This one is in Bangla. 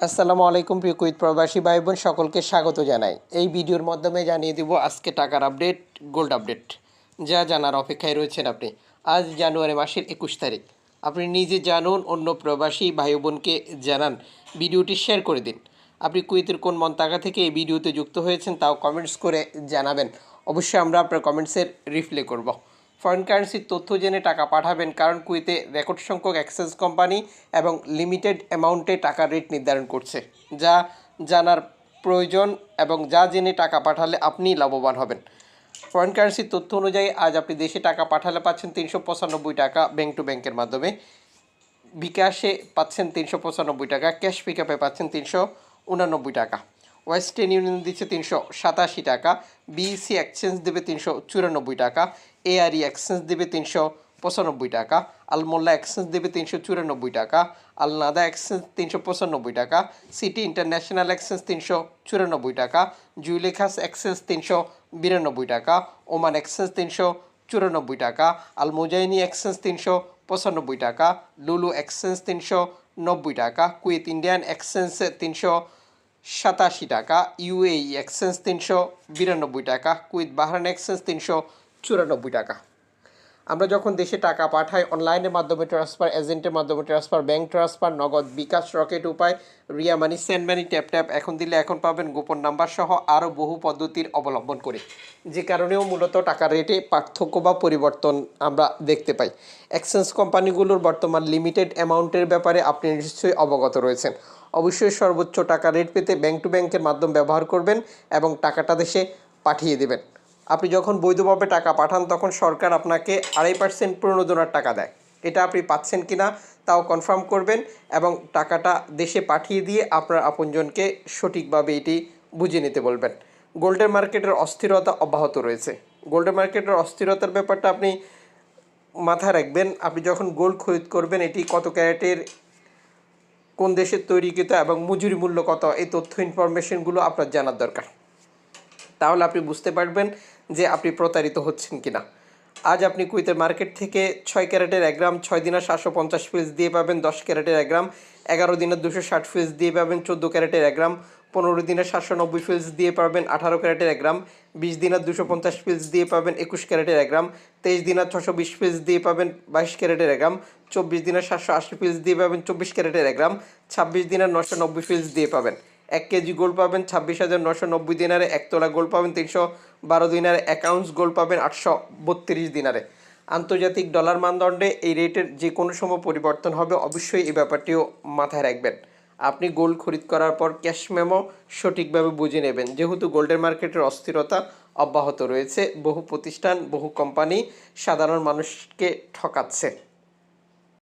আসসালামু আলাইকুম, প্রিয় কুইত প্রবাসী ভাই বোন সকলকে স্বাগত জানাই। এই ভিডিওর মাধ্যমে জানিয়ে দিব আজকে টাকার আপডেট, গোল্ড আপডেট। যা জানার অপেক্ষায় রয়েছেন আপনি। আজ জানুয়ারি মাসের একুশ তারিখ। আপনি নিজে জানুন, অন্য প্রবাসী ভাই বোনকে জানান। ভিডিওটি শেয়ার করে দিন। আপনি কুইতের কোন মন্তাকা থেকে এই ভিডিওতে যুক্ত হয়েছেন, তাও কমেন্টস করে জানাবেন। অবশ্যই আমরা আপনার কমেন্টসের রিপ্লে করব। ফরেন কারেন্সির তথ্য জেনে টাকা পাঠাবেন, কারণ কুইতে রেকর্ড সংখ্যক এক্সচেঞ্জ কোম্পানি এবং লিমিটেড অ্যামাউন্টে টাকার রেট নির্ধারণ করছে, যা জানার প্রয়োজন এবং যা জেনে টাকা পাঠালে আপনি লাভবান হবেন। ফরেন কারেন্সির তথ্য অনুযায়ী আজ আপনি দেশে টাকা পাঠালে পাচ্ছেন তিনশো পঁচানব্বই টাকা ব্যাংক টু ব্যাংকের মাধ্যমে। বিকাশে পাচ্ছেন তিনশো পঁচানব্বই টাকা ক্যাশ পিকআপে পাচ্ছেন তিনশো উনানব্বই টাকা। ওয়েস্টার্ন ইউনিয়ন দিচ্ছে তিনশো সাতাশি টাকা বিইসি এক্সচেঞ্জ দেবে তিনশো চুরানব্বই টাকা, এআরই এক্সচেঞ্জ দেবে তিনশো পঁচানব্বই টাকা, আলমোল্লা এক্সচেঞ্জ দেবে তিনশো চুরানব্বই টাকা, আলনাদা এক্সচেঞ্জ তিনশো পঁচানব্বই টাকা, সিটি ইন্টারন্যাশনাল এক্সচেঞ্জ তিনশো চুরানব্বই টাকা, জুইলেখাস এক্সচেঞ্জ তিনশো বিরানব্বই টাকা, ওমান এক্সচেঞ্জ তিনশো চুরানব্বই টাকা, আলমোজাইনি এক্সচেঞ্জ তিনশো পঁচানব্বই টাকা, লুলু এক্সচেঞ্জ তিনশো নব্বই টাকা, কুয়েত ইন্ডিয়ান এক্সচেঞ্জ তিনশো সাতাশি টাকা ইউএই এক্সচেঞ্জ তিনশো বিরানব্বই টাকা কুইথ বাহরান এক্সচেঞ্জ তিনশো চুরানব্বই টাকা। আমরা যখন দেশে টাকা পাঠাই, অনলাইনের মাধ্যমে ট্রান্সফার এজেন্টের মাধ্যমে ট্রান্সফার ব্যাংক ট্রান্সফার নগদ বিকাশ রকেট উপায়, Ria money send money tap tap এখন দিলে এখন পাবেন গোপন নাম্বার সহ আরও বহু পদ্ধতির অবলম্বন করে। যে কারণেও মূলত টাকার রেটে পার্থক্য বা পরিবর্তন আমরা দেখতে পাই। এক্সচেঞ্জ কোম্পানিগুলোর বর্তমান লিমিটেড অ্যামাউন্টের ব্যাপারে আপনি নিশ্চয়ই অবগত রয়েছেন। অবশ্যই সর্বোচ্চ টাকা রেট পেতে ব্যাংক টু ব্যাংকের মাধ্যম ব্যবহার করবেন এবং টাকাটা দেশে পাঠিয়ে দেবেন। আপনি যখন বৈধভাবে টাকা পাঠান, তখন সরকার আপনাকে আড়াই পার্সেন্ট প্রণোদনার টাকা দেয়। এটা আপনি পাচ্ছেন কি না তাও কনফার্ম করবেন এবং টাকাটা দেশে পাঠিয়ে দিয়ে আপনার আপনজনকে সঠিকভাবে এটি বুঝে নিতে বলবেন। গোল্ডের মার্কেটের অস্থিরতা অব্যাহত রয়েছে। গোল্ডের মার্কেটের অস্থিরতার ব্যাপারটা আপনি মাথায় রাখবেন। আপনি যখন গোল্ড খরিদ করবেন, এটি কত ক্যারেটের, কোন দেশের তৈরিকৃত এবং মজুরি মূল্য কত, এই তথ্য ইনফরমেশনগুলো আপনার জানার দরকার। তাহলে আপনি বুঝতে পারবেন যে আপনি প্রতারিত হচ্ছেন কিনা। আজ আপনি কুইতের মার্কেট থেকে ছয় ক্যারেটের এক গ্রাম, ছয় দিনের সাতশো পঞ্চাশ পিস দিয়ে পাবেন, দশ ক্যারেটের এক গ্রাম, এগারো দিনের দুশো ষাট পিস দিয়ে পাবেন, চোদ্দ ক্যারেটের এক গ্রাম, পনেরো দিনের সাতশো নব্বই পিস দিয়ে পাবেন, আঠারো ক্যারেটের এক গ্রাম, বিশ দিনের দুশো পঞ্চাশ পিস দিয়ে পাবেন, একুশ ক্যারেটের এক গ্রাম, তেইশ দিনের ছশো বিশ পিস দিয়ে পাবেন, বাইশ ক্যারেটের এক গ্রাম, চব্বিশ দিনের সাতশো আশি পিস দিয়ে পাবেন, চব্বিশ ক্যারেটের এক গ্রাম, ছাব্বিশ দিনের নশো নব্বই পিস দিয়ে পাবেন। এক কেজি গোল্ড পাবেন ছাব্বিশ হাজার নশো নব্বই দিনারে, এক তোলা গোল্ড পাবেন তিনশো বারো দিনারে আউন্স গোল্ড পাবেন আটশো বত্রিশ দিনারে। আন্তর্জাতিক ডলার মানদণ্ডে এই রেটের যে কোনো সময় পরিবর্তন হবে, অবশ্যই এই ব্যাপারটিও মাথায় রাখবেন। আপনি গোল্ড খরিদ করার পর ক্যাশ মেমো সঠিকভাবে বুঝে নেবেন। যেহেতু গোল্ডের মার্কেটের অস্থিরতা অব্যাহত রয়েছে, বহু প্রতিষ্ঠান, বহু কোম্পানি সাধারণ মানুষকে ঠকাচ্ছে।